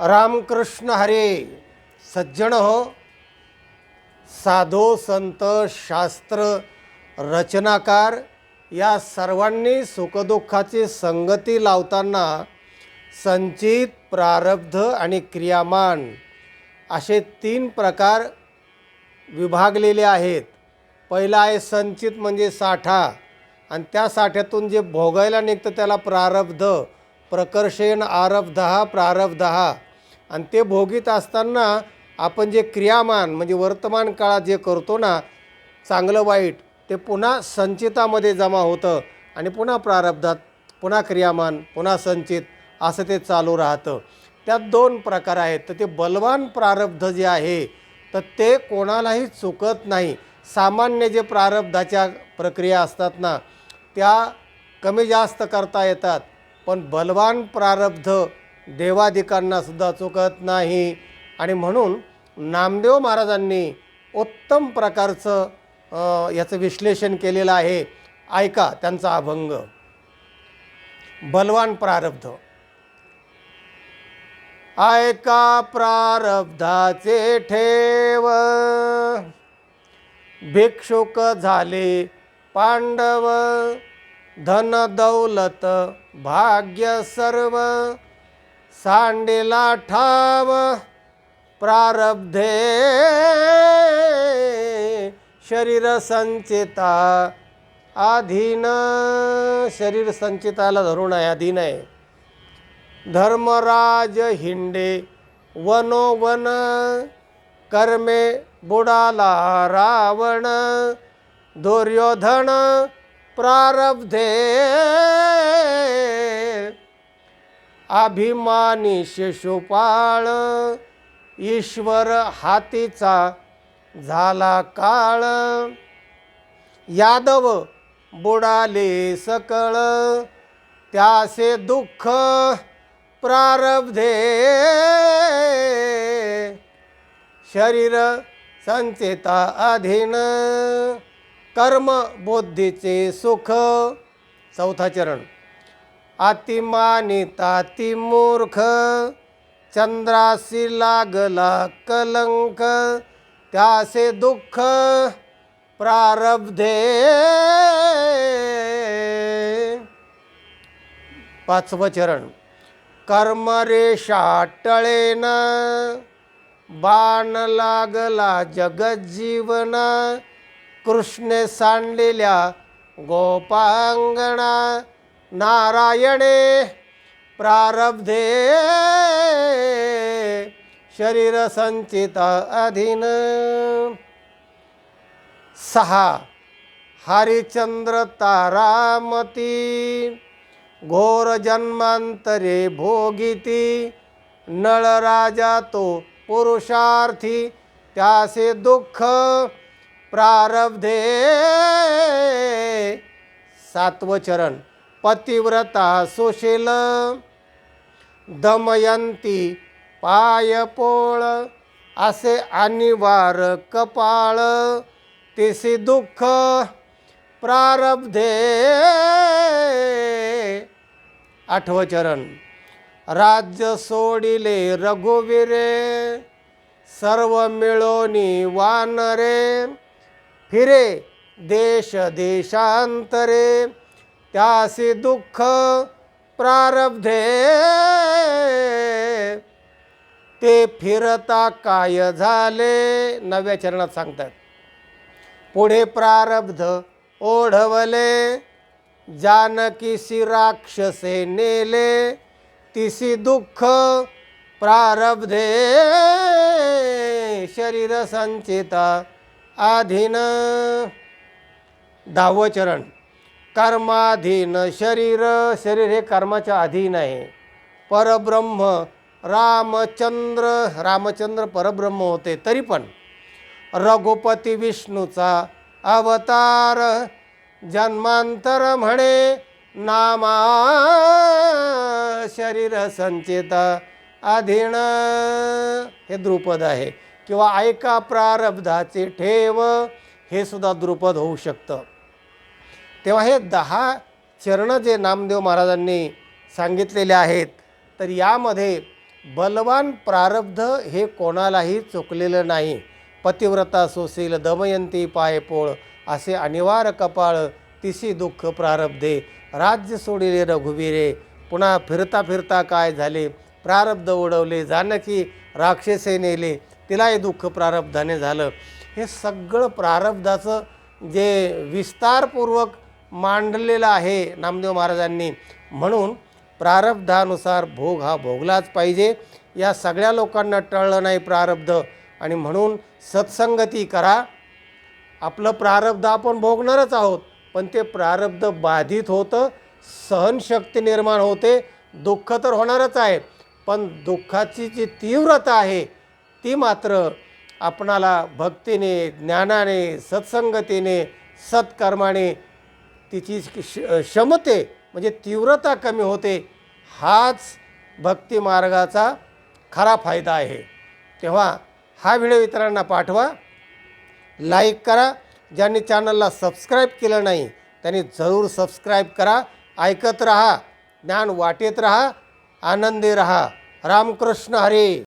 रामकृष्ण हरे सज्जन हो साधो संत शास्त्र रचनाकार या सर्वांनी सुखदुःखाची संगती लावताना संचित प्रारब्ध आणि क्रियामान असे तीन प्रकार विभागलेले आहेत. पहिला आहे संचित म्हणजे साठा आणि त्या साठ्यातून जे भोगायला निघतं त्याला प्रारब्ध प्रकर्षण आरब्ध हा प्रारब्ध. हा आणि ते भोगीत असताना आपण जे क्रियामान म्हणजे वर्तमान काळात जे करतो ना चांगलं वाईट ते पुन्हा संचितामध्ये जमा होतं आणि पुन्हा प्रारब्धात पुन्हा क्रियामान पुन्हा संचित असं ते चालू राहतं. त्यात दोन प्रकार आहेत. तर ते बलवान प्रारब्ध जे आहे तर ते कोणालाही चुकत नाही. सामान्य जे प्रारब्धाच्या प्रक्रिया असतात ना त्या कमी जास्त करता येतात. पण बलवान प्रारब्ध देवादिकांनासुद्धा चुकत नाही. आणि म्हणून नामदेव महाराजांनी उत्तम प्रकारचं याचं विश्लेषण केलेलं आहे. ऐका त्यांचा अभंग. बलवान प्रारब्ध. ऐका प्रारब्धाचे ठेव. भिक्षुक झाले पांडव. धन दौलत भाग्य सर्व. सांडेला ठाव प्रारब्धे शरीर संचिता अधीन शरीर संचिताला धरून आहे अधीन आहे. धर्मराज हिंडे वनोवन कर्मे बुडाला रावण दुर्योधन प्रारब्धे अभिमानी शिशुपाळ ईश्वर हातीचा झाला काळ. यादव बुडाले सकळ त्यासे दुःख प्रारब्धे. शरीर संचेता अधीन कर्म बुद्धीचे सुख. चौथा चरण. अतिमानिता ती मूर्ख. चंद्राशी लागला कलंक. त्यासे दुःख प्रारब्धे. पाचवं चरण. कर्मरेषा टळेन. बाण लागला जगज्जीवन. कृष्णे सांडलेल्या गोपांगणा. नारायणे प्रारब्धे शरीर संचित अधीन। सहा हरिचंद्र तारामती घोर जन्मांतरे भोगिती नळराजा तो पुरुषार्थी त्यासे दुःख प्रारब्धे। सात्वचरण पतिव्रता सुशील। दमयंती पायपोळ असे अनिवार कपाळ तिसी दुःख प्रारब्धे। आठवचरण राज्य सोडिले रघुवीरे सर्व मिळोनी वानरे फिरे देश देशांतरे। त्यासी दुःख प्रारब्धे. ते फिरता काय झाले? नव्या चरणात सांगतात. पुढे प्रारब्ध ओढवले. जानकीसी राक्षसे नेले. तिसी दुःख प्रारब्धे. शरीर संचिता अधीन. दहावं चरण. कर्माधीन शरीर शरीर हे कर्माच्या अधीन आहे. परब्रह्म रामचंद्र रामचंद्र परब्रह्म होते तरी पण. रघुपती विष्णूचा अवतार जन्मांतर म्हणे नामा शरीर संचेत अधीन. हे द्रुपद आहे. किंवा ऐका प्रारब्धाचे ठेव हे सुद्धा द्रुपद होऊ शकतं. तेव्हा हे दहा चरणं जे नामदेव महाराजांनी सांगितलेले आहेत तर यामध्ये बलवान प्रारब्ध हे कोणालाही चुकलेलं नाही. पतिव्रता सोसील दमयंती पायपोळ असे अनिवार्य कपाळ तिसी दुःख प्रारब्धे राज्य सोडिले रघुवीरे पुन्हा फिरता फिरता काय झाले? प्रारब्ध उडवले जानकी राक्षसे नेले तिलाही दुःख प्रारब्धाने झालं. हे सगळं प्रारब्धाचं जे विस्तारपूर्वक मांडलेलं आहे नामदेव महाराजांनी. म्हणून प्रारब्धानुसार भोग हा भोगलाच पाहिजे. या सगळ्या लोकांना टळलं नाही प्रारब्ध. आणि म्हणून सत्संगती करा. आपलं प्रारब्ध आपण भोगणारच आहोत. पण ते प्रारब्ध बाधित होतं सहनशक्ती निर्माण होते दुःख तर होणारच आहे. पण दुःखाची जी तीव्रता आहे ती मात्र आपणाला भक्तीने ज्ञानाने सत्संगतीने सत्कर्माने तिची श- क्षमते म्हणजे तीव्रता कमी होते हाच भक्ती मार्गाचा खरा फायदा आहे. तेव्हा हा व्हिडिओ इतरांना पाठवा लाईक करा. ज्यांनी चॅनलला सबस्क्राईब केलं नाही त्यांनी जरूर सबस्क्राईब करा. ऐकत रहा ज्ञान वाटेत रहा आनंदी रहा. रामकृष्ण हरे.